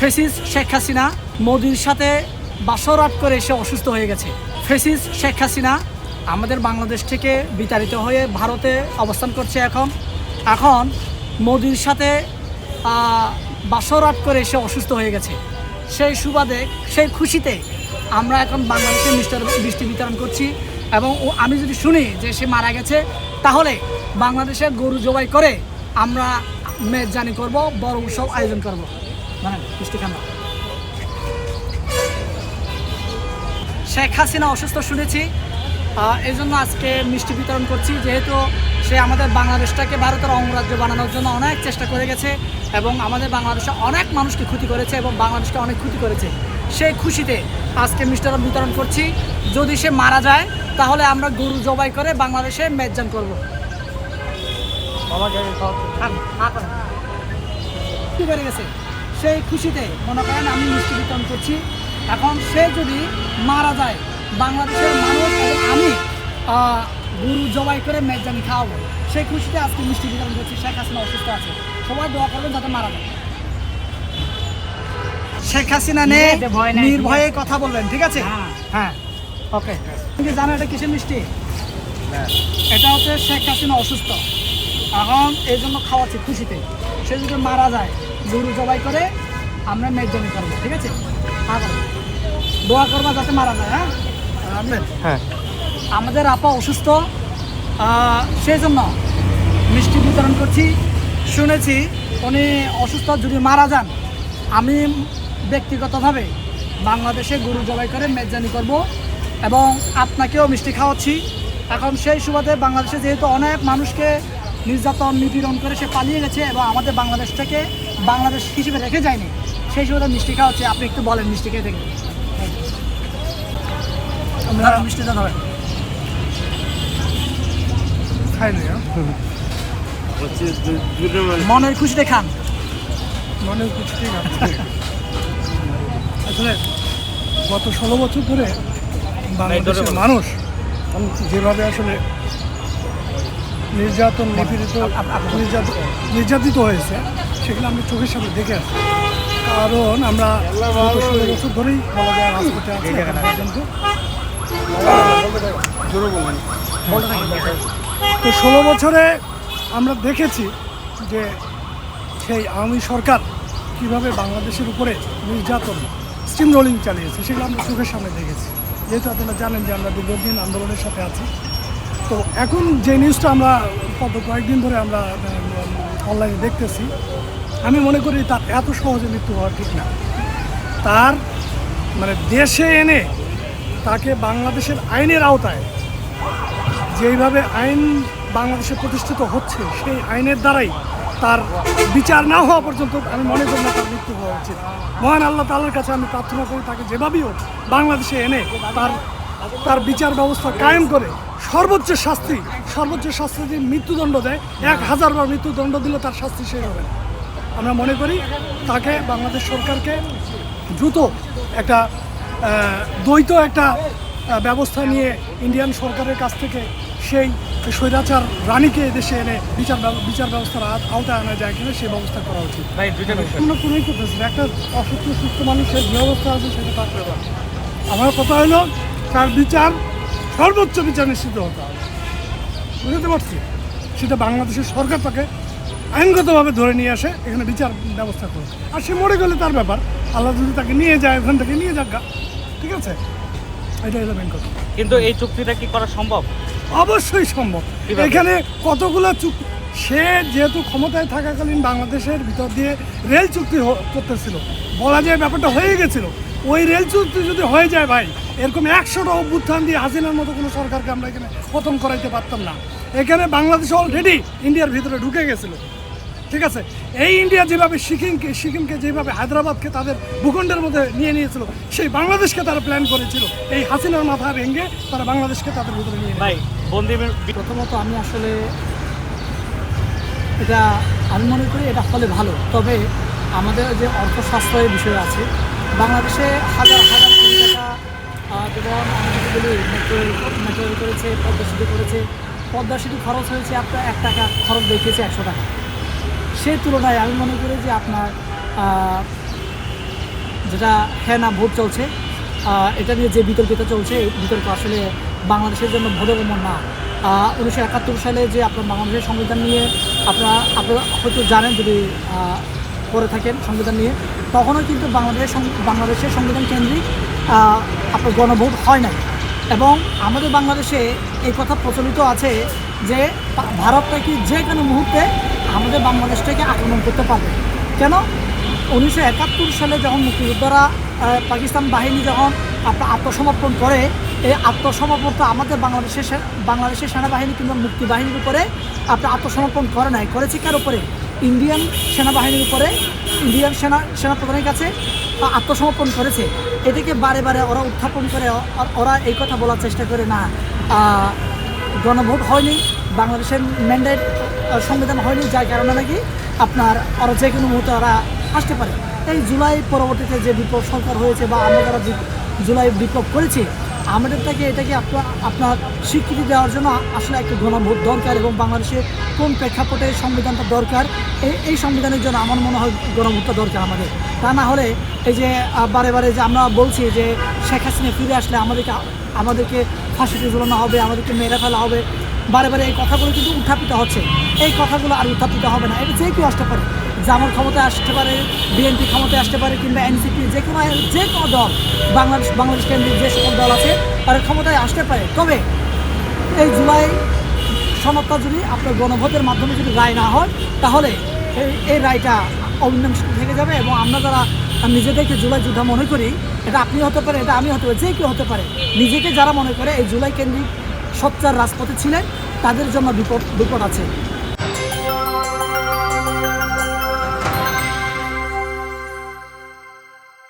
ফেসিস শেখ হাসিনা মোদির সাথে বাসরাত করে এসে অসুস্থ হয়ে গেছে। ফেসিস শেখ হাসিনা আমাদের বাংলাদেশ থেকে বিতাড়িত হয়ে ভারতে অবস্থান করছে এখন। এখন মোদির সাথে আহ, বাসরাত করে এসে অসুস্থ হয়ে গেছে। সেই সুবাদে সেই খুশিতে আমরা এখন বাংলাদেশে মিস্টার বৃষ্টি বিতরণ করছি এবং আমি যদি শুনি যে সে মারা গেছে তাহলে বাংলাদেশে গরু জবাই করে আমরা মেজজানি করব বড় উৎসব আয়োজন করব। শেখ হাসিনা অসুস্থ শুনেছি। এই জন্য আজকে মিষ্টি বিতরণ করছি। যেহেতু সে আমাদের বাংলাদেশটাকে ভারতের অঙ্গরাজ্য বানানোর জন্য অনেক চেষ্টা করে গেছে এবং আমাদের বাংলাদেশে অনেক মানুষকে ক্ষতি করেছে এবং বাংলাদেশকে অনেক ক্ষতি করেছে। সেই খুশিতে আজকে মিষ্টান্ন বিতরণ করছি। যদি সে মারা যায় তাহলে আমরা গরু জবাই করে বাংলাদেশে মেজান করব। কি বেড়ে গেছে? সেই খুশিতে মনে করেন আমি মিষ্টি বিতরণ করছি। এখন সে যদি মারা যায় বাংলাদেশের মানুষ এবং আমি গরু জবাই করে মেজদানি খাওয়াবো। সেই খুশিতে আজকে মিষ্টি বিতরণ করছি শেখ হাসিনা অসুস্থ আছে। সবাই দোয়া করবেন যাতে মারা যায়। শেখ হাসিনা নে ভয় নির্ভয়ে কথা বলবেন ঠিক আছে? হ্যাঁ। হ্যাঁ ওকে। তুমি জানো এটা কিসের মিষ্টি? এটা হচ্ছে শেখ হাসিনা অসুস্থ। এখন এই জন্য খাওয়াচ্ছি খুশিতে। সে যদি মারা যায় গরু জবাই করে আমরা মেজজনি করব ঠিক আছে? হ্যাঁ। দোয়া করবা যাতে মারা যায় হ্যাঁ? রাখবেন হ্যাঁ। আমাদের আপা অসুস্থ সেই জন্য মিষ্টি বিতরণ করছি। শুনেছি উনি অসুস্থ যদি মারা যান আমি ব্যক্তিগতভাবে বাংলাদেশে গরু জবাই করে মেজজানি করব এবং আপনাকেও মিষ্টি খাওয়াচ্ছি। এখন সেই সুবাদে বাংলাদেশে যেহেতু অনেক মানুষকে নির্যাতন নিপীড়ন করে সে পালিয়ে গেছে এবং আমাদের বাংলাদেশ থেকে বাংলাদেশ হিসেবে রেখে যায়নি। সেই সুবাদে মিষ্টি খাওয়া হচ্ছে। আপনি একটু বলেন মিষ্টি খেয়ে দেখেন। আমরা মিষ্টি দান হবে খাইনি মনের খুশিতে খান। মনে কিছু ঠিক আছে আসলে গত ষোলো বছর ধরে বাংলাদেশের মানুষ যেভাবে আসলে নির্যাতন নিপীড়িত নির্যাত- নির্যাতিত হয়েছে সেগুলো আমরা চোখের সামনে দেখে আসছি। কারণ আমরা ষোলো বছর ধরেই বলা যায় রাজপথে আছি পর্যন্ত। তো ষোলো বছরে আমরা দেখেছি যে সেই আওয়ামী সরকার কীভাবে বাংলাদেশের উপরে নির্যাতন স্টিম রোলিং চালিয়েছে সেগুলো আমরা চোখের সামনে দেখেছি। যেহেতু আপনারা জানেন যে আমরা দীর্ঘদিন আন্দোলনের সাথে আছি তো এখন যে নিউজটা আমরা গত কয়েকদিন ধরে আমরা অনলাইনে দেখতেছি, আমি মনে করি তার এত সহজে মৃত্যু হওয়া ঠিক না। তার মানে দেশে এনে তাকে বাংলাদেশের আইনের আওতায় যেইভাবে আইন বাংলাদেশে প্রতিষ্ঠিত হচ্ছে, সেই আইনের দ্বারাই তার বিচার না হওয়া পর্যন্ত আমি মনে করি না তার মৃত্যু হওয়া উচিত। মহান আল্লাহ তালার কাছে আমি প্রার্থনা করি তাকে যেভাবেই হোক বাংলাদেশে এনে তার তার বিচার ব্যবস্থা কায়েম করে সর্বোচ্চ শাস্তি সর্বোচ্চ শাস্তি যদি মৃত্যুদণ্ড দেয় এক হাজার বার মৃত্যুদণ্ড দিলে তার শাস্তি শেষ হবে। আমরা মনে করি তাকে বাংলাদেশ সরকারকে দ্রুত একটা দ্বৈত একটা ব্যবস্থা নিয়ে ইন্ডিয়ান সরকারের কাছ থেকে সেই স্বৈরাচার রানীকে দেশে এনে বিচার বিচার ব্যবস্থার আওত- আওতায় আনা যায় কিনা সেই ব্যবস্থা করা উচিত। দুইটা কোনোই করতেছি। একটা অসুস্থ সুস্থ মানুষের যে অবস্থা আছে সেটা তার আমার কথা হলো তার বিচার সর্বোচ্চ বিচার নিশ্চিত হতে হবে। বুঝতে পারছি? সেটা বাংলাদেশের সরকার তাকে আইনগতভাবে ধরে নিয়ে আসে এখানে বিচার ব্যবস্থা করে। আর সে মরে গেলে তার ব্যাপার। আল্লাহ যদি তাকে নিয়ে যায় ওখান থেকে নিয়ে যাক। ঠিক আছে? এটা হলো মেন কথা। কিন্তু এই চুক্তিটা কি করা সম্ভব? অবশ্যই সম্ভব? এখানে কতগুলো চুক্তি সে যেহেতু ক্ষমতায় থাকাকালীন বাংলাদেশের ভিতর দিয়ে রেল চুক্তি করতেছিল। বলা যায় ব্যাপারটা হয়ে গেছিল। ওই রেল চুক্তি যদি হয়ে যায় ভাই এরকম একশোটা অভ্যুত্থান দিয়ে হাসিনার মতো কোনো সরকারকে আমরা এখানে পতন করাইতে পারতাম না। এখানে বাংলাদেশ অলরেডি ইন্ডিয়ার ভিতরে ঢুকে গেছিল। ঠিক আছে? এই ইন্ডিয়া যেভাবে সিকিমকে সিকিমকে যেভাবে হায়দ্রাবাদকে তাদের ভূখণ্ডের মধ্যে নিয়ে নিয়েছিল সেই বাংলাদেশকে তারা প্ল্যান করেছিল। এই হাসিনার মাথা ভেঙে তারা বাংলাদেশকে তাদের ভিতরে নিয়ে। ভাই বন্দি প্রথমত আমি আসলে এটা আমি মনে করি এটা হলে ভালো। তবে আমাদের যে অর্থ সাশ্রয়ের বিষয় আছে বাংলাদেশে হাজার হাজার কোটি টাকা যেমন আমি বলি মেট্রো করেছে, পদ্মা সেতু করেছে। পদ্মা সেতু খরচ হয়েছে আপনার এক টাকা, খরচ দেখিয়েছে একশো টাকা। সেই তুলনায় আমি মনে করি যে আপনার যেটা হ্যাঁ না ভোট চলছে এটা নিয়ে যে বিতর্কিত চলছে, এই বিতর্ক আসলে বাংলাদেশের জন্য ভোটগমন না। উনিশশো একাত্তর সালে যে আপনার বাংলাদেশের সংবিধান নিয়ে আপনারা আপনারা হয়তো জানেন যদি করে থাকেন সংবিধান নিয়ে, তখনও কিন্তু বাংলাদেশের সং- বাংলাদেশের সংবিধান কেন্দ্রিক আপনার গণভোট হয় নাই। এবং আমাদের বাংলাদেশে এই কথা প্রচলিত আছে যে পা- ভারত নাকি যে কোনো মুহূর্তে আমাদের বাংলাদেশটাকে আক্রমণ করতে পারবে। কেন? উনিশশো একাত্তর সালে যখন মুক্তিযোদ্ধারা পাকিস্তান বাহিনী যখন আপনার আত্মসমর্পণ করে, এই আত্মসমর্পণটা আমাদের বাংলাদেশের বাংলাদেশের সেনাবাহিনী কিংবা মুক্তি বাহিনীর উপরে আপনার আত্মসমর্পণ করে নাই। করেছে কার উপরে? ইন্ডিয়ান সেনাবাহিনীর উপরে, ইন্ডিয়ান সেনা, সেনাপ্রধানের কাছে আত্মসমর্পণ করেছে। এটাকে বারে বারে ওরা উত্থাপন করে ওরা এই কথা বলার চেষ্টা করে না গণভোট হয়নি, বাংলাদেশের ম্যান্ডেট সংবিধান হয়নি, যার কারণে নাকি আপনার ওরা যে কোনো মুহূর্তে ওরা আসতে পারে। এই জুলাই পরবর্তীতে যে বিপ্লব সরকার হয়েছে বা আমরা যারা জুলাই বিপ্লব করেছি আমাদেরটাকে এটাকে আপনার আপনার স্বীকৃতি দেওয়ার জন্য আসলে একটা গণভোট দরকার এবং বাংলাদেশে কোন প্রেক্ষাপটে সংবিধানটা দরকার এই এই সংবিধানের জন্য আমার মনে হয় গণভোটটা দরকার আমাদের। তা না হলে এই যে বারে বারে যে আমরা বলছি যে শেখ হাসিনা ফিরে আসলে আমাদেরকে আমাদেরকে ফাঁসিতে ঝুলানো হবে, আমাদেরকে মেরে ফেলা হবে বারে বারে এই কথাগুলো কিন্তু উত্থাপিত হচ্ছে। এই কথাগুলো আর উত্থাপিত হবে না। এটা যে কেউ আসতে পারে, জামাল ক্ষমতায় আসতে পারে, বিএনপি ক্ষমতায় আসতে পারে, কিংবা এনসিপি, যে কোনো যে কোনো দল, বাংলাদেশ বাংলাদেশ কেন্দ্রিক যে সকল দল আছে, তারা ক্ষমতায় আসতে পারে। তবে এই জুলাই সনদটা যদি আপনার গণভোটের মাধ্যমে যদি রায় না হয়, তাহলে এই এই রায়টা অমীমাংসিত থেকে যাবে এবং আমরা যারা নিজেদেরকে জুলাই যোদ্ধা মনে করি, এটা আপনি হতে পারে, এটা আমি হতে পারে, যে কেউ হতে পারে। নিজেকে যারা মনে করে এই জুলাই কেন্দ্রিক সচ্চার রাজপথে ছিলেন তাদের জন্য বিপদ বিপদ আছে।